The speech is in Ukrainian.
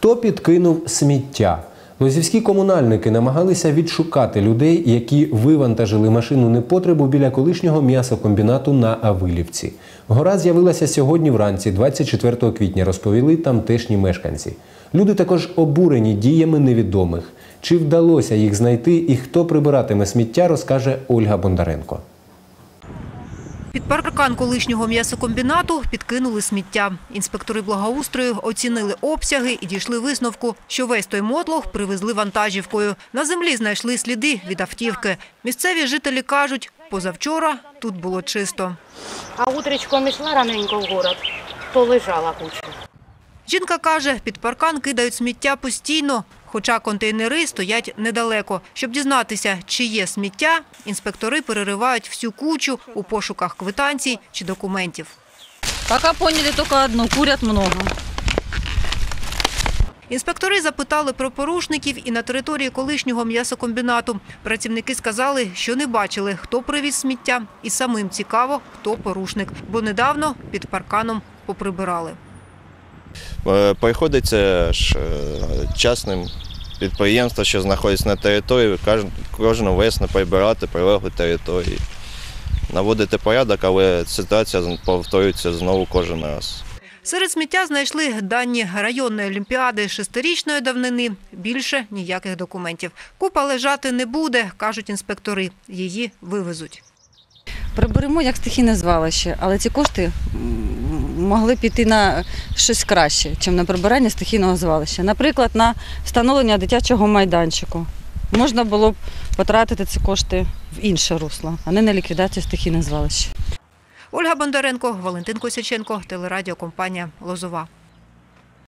Хто підкинув сміття? Лозівські комунальники намагалися відшукати людей, які вивантажили машину непотребу біля колишнього м'ясокомбінату на Авилівці. Гора з'явилася сьогодні вранці, 24 квітня, розповіли тамтешні мешканці. Люди також обурені діями невідомих. Чи вдалося їх знайти і хто прибиратиме сміття, розкаже Ольга Бондаренко. Під паркан колишнього м'ясокомбінату підкинули сміття. Інспектори благоустрою оцінили обсяги і дійшли висновку, що весь той мотлох привезли вантажівкою. На землі знайшли сліди від автівки. Місцеві жителі кажуть, позавчора тут було чисто. А утречком йшла раненько в город, то лежала куча. Жінка каже, під паркан кидають сміття постійно, хоча контейнери стоять недалеко. Щоб дізнатися, чи є сміття, інспектори переривають всю кучу у пошуках квитанцій чи документів. Пока поняли только одно, курят много. Інспектори запитали про порушників і на території колишнього м'ясокомбінату. Працівники сказали, що не бачили, хто привіз сміття, і самим цікаво, хто порушник, бо недавно під парканом поприбирали. Е, Приходиться ж е, частним підприємствам, що знаходяться на території, кожну весну прибирати прилеглі території, наводити порядок, але ситуація повторюється знову кожен раз. Серед сміття знайшли дані районної олімпіади шестирічної давнини. Більше ніяких документів. Купа лежати не буде, кажуть інспектори. Її вивезуть. Приберемо як стихійне звалище, але ці кошти могли піти на щось краще, ніж на прибирання стихійного звалища. Наприклад, на встановлення дитячого майданчику. Можна було б потратити ці кошти в інше русло, а не на ліквідацію стихійних звалищ. Ольга Бондаренко, Валентин Косяченко, телерадіокомпанія Лозова.